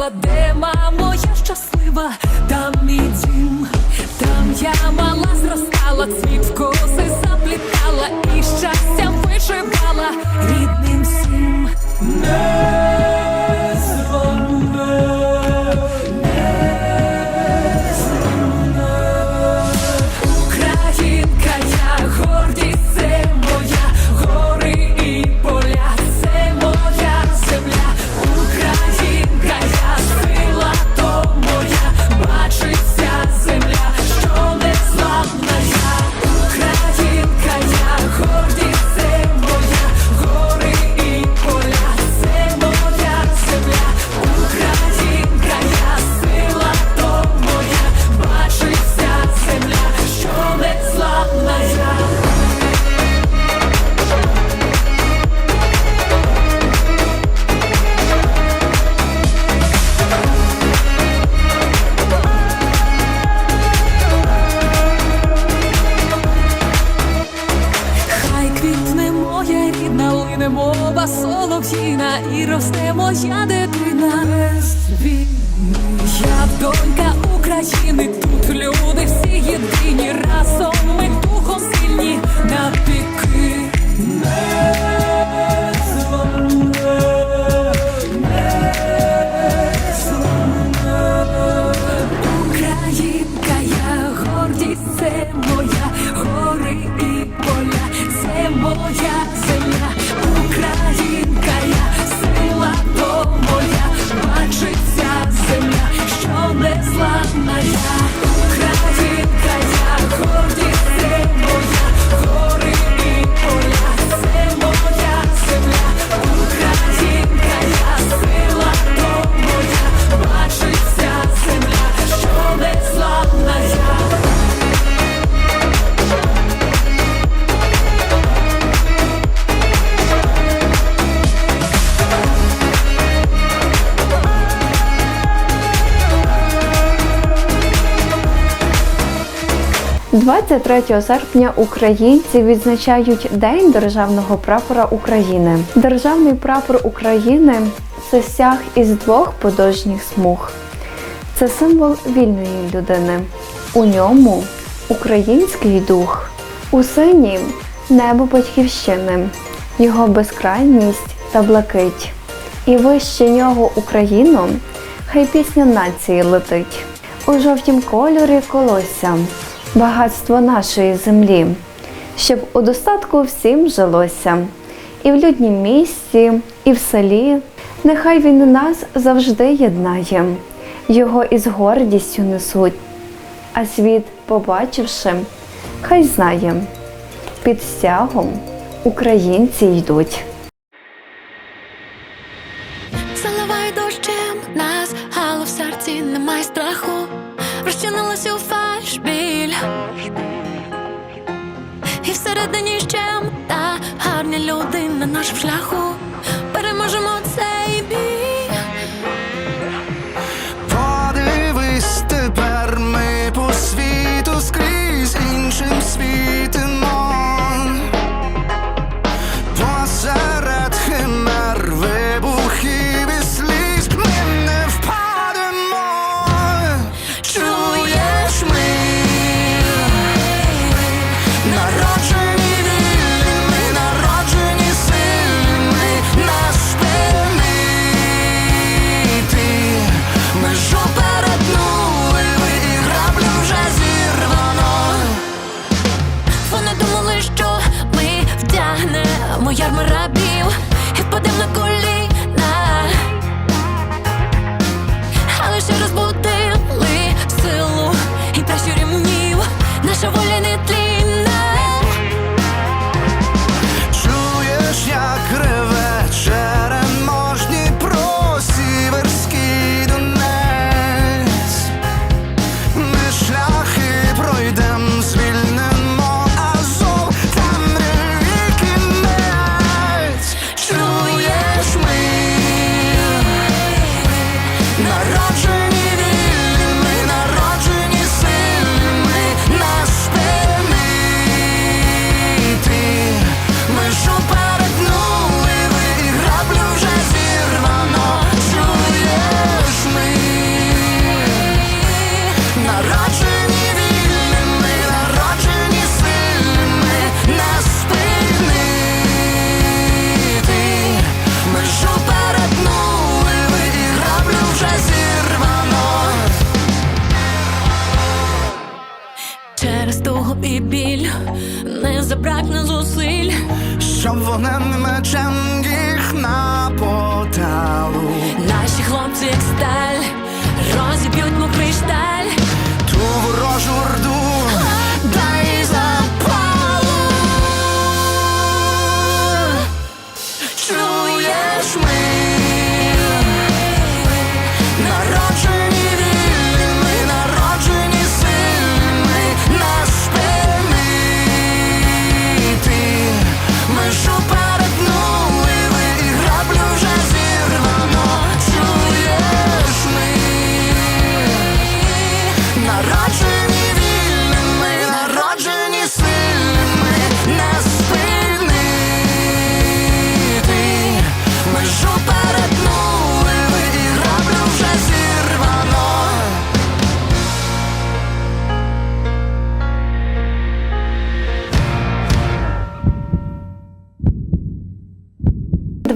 Сила, де мамо, я щаслива, там мій дім, там я мала зростала, цвіт в коси заплітала росте моя дитина війни. Я донька України, тут люди всі єдині, разом ми духом сильні навіки. Не 23 серпня українці відзначають День державного прапора України. Державний прапор України це стяг із двох подовжніх смуг. Це символ вільної людини. У ньому український дух, у синій небо батьківщини, його безкрайність та блакить. І вище нього Україну, хай пісня нації летить. У жовтім кольорі колося, багатство нашої землі, щоб у достатку всім жилося. І в люднім місті, і в селі, нехай він нас завжди єднає, його із гордістю несуть. А світ, побачивши, хай знає, під стягом українці йдуть. Люди на нашому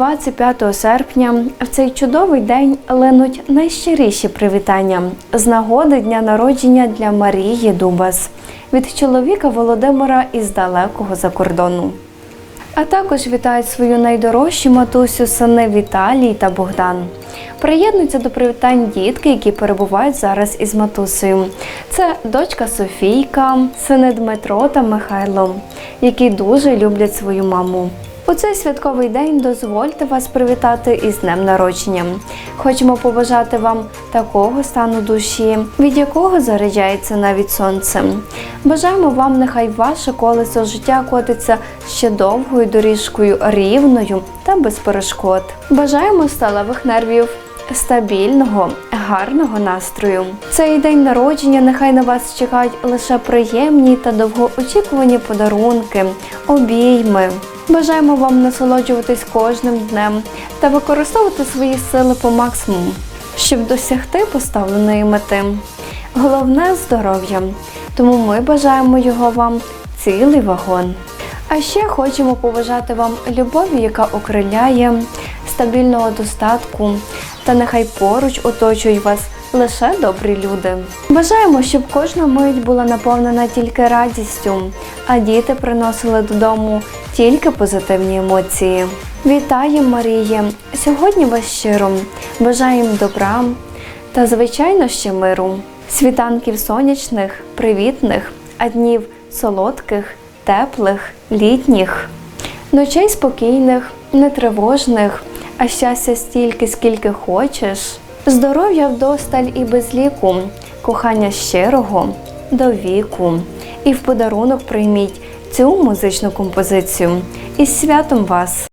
25 серпня в цей чудовий день линуть найщиріші привітання з нагоди дня народження для Марії Дубас від чоловіка Володимира із далекого закордону. А також вітають свою найдорожчу матусю сини Віталій та Богдан. Приєднуються до привітань дітки, які перебувають зараз із матусею. Це дочка Софійка, сини Дмитро та Михайло, які дуже люблять свою маму. У цей святковий день дозвольте вас привітати із днем народження. Хочемо побажати вам такого стану душі, від якого заряджається навіть сонце. Бажаємо вам, нехай ваше колесо життя котиться ще довгою доріжкою, рівною та без перешкод. Бажаємо сталевих нервів. Стабільного, гарного настрою. Цей день народження нехай на вас чекають лише приємні та довгоочікувані подарунки, обійми. Бажаємо вам насолоджуватись кожним днем та використовувати свої сили по максимуму, щоб досягти поставленої мети. Головне здоров'я, тому ми бажаємо його вам цілий вагон. А ще хочемо побажати вам любові, яка окриляє, стабільного достатку, та нехай поруч оточують вас лише добрі люди. Бажаємо, щоб кожна мить була наповнена тільки радістю, а діти приносили додому тільки позитивні емоції. Вітаємо, Маріє! Сьогодні вас щиро бажаємо добра та, звичайно, ще миру, світанків сонячних, привітних, а днів солодких, теплих, літніх. Ночей спокійних, нетривожних, а щастя стільки, скільки хочеш. Здоров'я вдосталь і без ліку, кохання щирого до віку. І в подарунок прийміть цю музичну композицію. Із святом вас!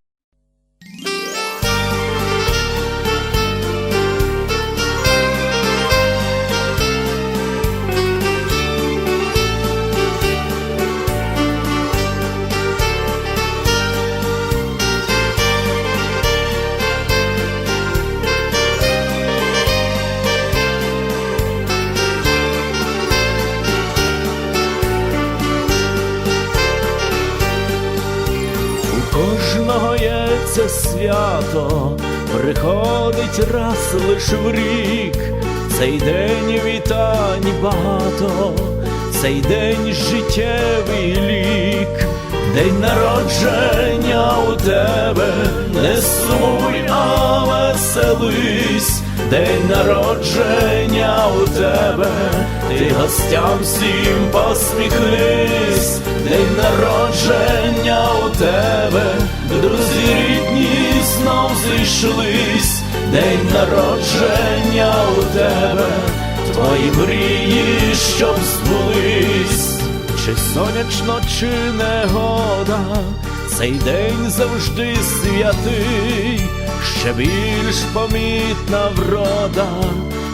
Це свято, приходить раз лиш в рік, цей день вітань багато, цей день життєвий лік, день народження у тебе, не сумуй, а веселись, день народження у тебе, ти гостям всім посміхнись, день народження у тебе, знов день народження у тебе, твої мрії, щоб збулись. Чи сонячно, чи негода, цей день завжди святий, ще більш помітна врода,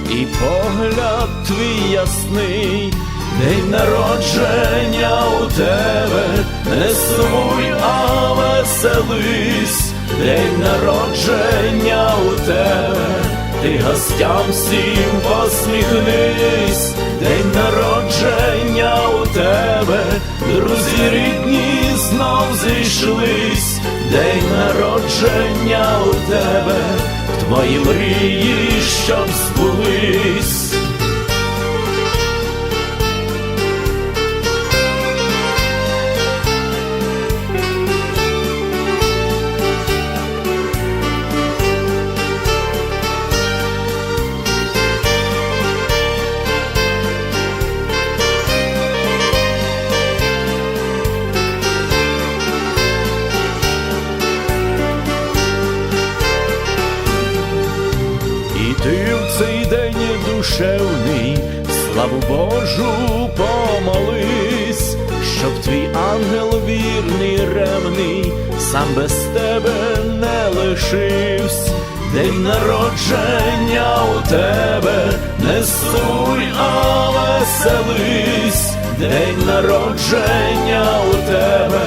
і погляд твій ясний, день народження у тебе, не сумуй, а веселись, день народження у тебе. Ти гостям всім посміхнись, день народження у тебе, друзі рідні знов зійшлись, день народження у тебе, твої мрії, щоб збулись. Сам без тебе не лишився. День народження у тебе, не суй, а веселись, день народження у тебе,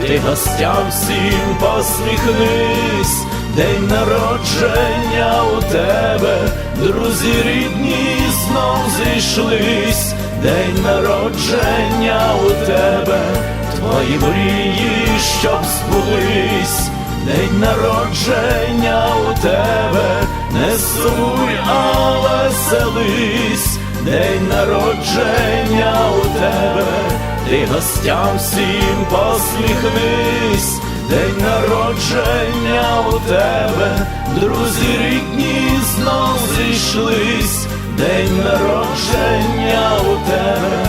ти гостям всім посміхнись, день народження у тебе, друзі рідні знов зійшлись, день народження у тебе, твої мрії, щоб збулись. День народження у тебе, не сумуй, а веселись, день народження у тебе, ти гостям всім посміхнись, день народження у тебе, друзі рідні знов зійшлись, день народження у тебе,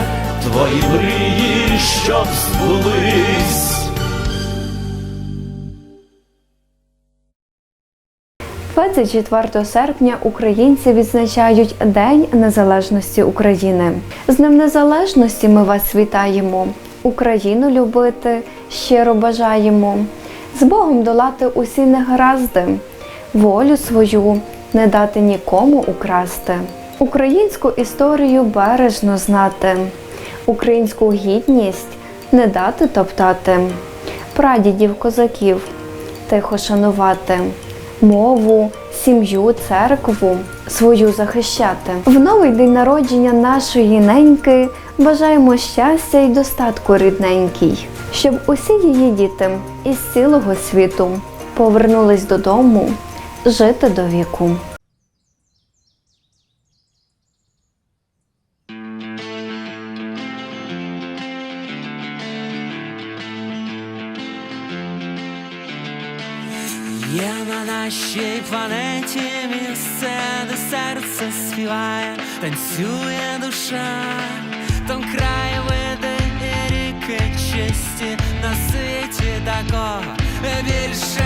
твої мрії, щоб збулись. 24 серпня українці відзначають День Незалежності України. З Днем Незалежності ми вас вітаємо. Україну любити щиро бажаємо. З Богом долати усі негаразди, волю свою не дати нікому украсти. Українську історію бережно знати, українську гідність не дати топтати, прадідів козаків тихо шанувати, мову, сім'ю, церкву свою захищати. В новий день народження нашої неньки бажаємо щастя й достатку рідненькій, щоб усі її діти із цілого світу повернулись додому жити до віку. Нашій планеті місце, де серце співає, танцює душа, там край види і ріки чисті, на світі такого більше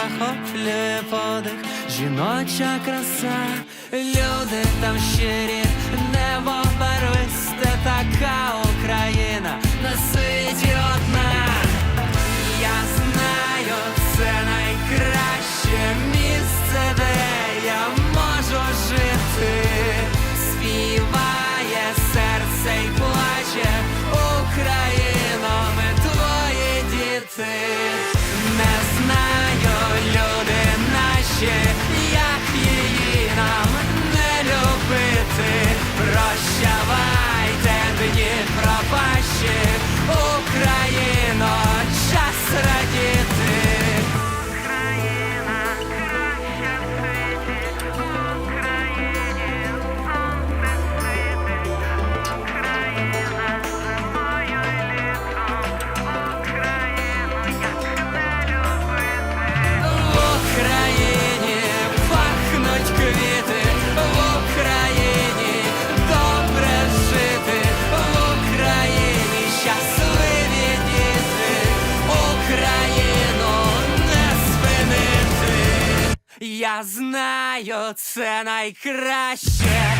захоплює подих, жіноча краса, люди там щирі, небо барвисте, така Україна на світі одна. Я знаю, це найкраще місце, де я можу жити. Співає серце й плаче Я знаю, це найкраще,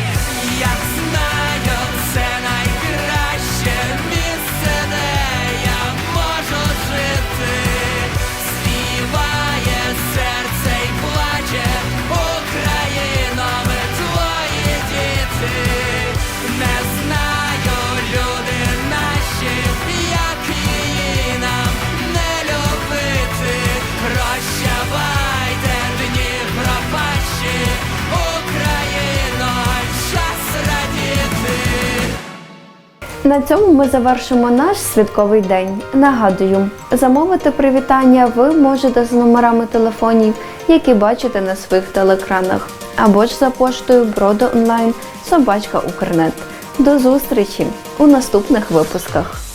На цьому ми завершимо наш святковий день. Нагадую, замовити привітання ви можете з номерами телефонів, які бачите на своїх телекранах, або ж за поштою Броди онлайн собачка Укрнет. До зустрічі у наступних випусках.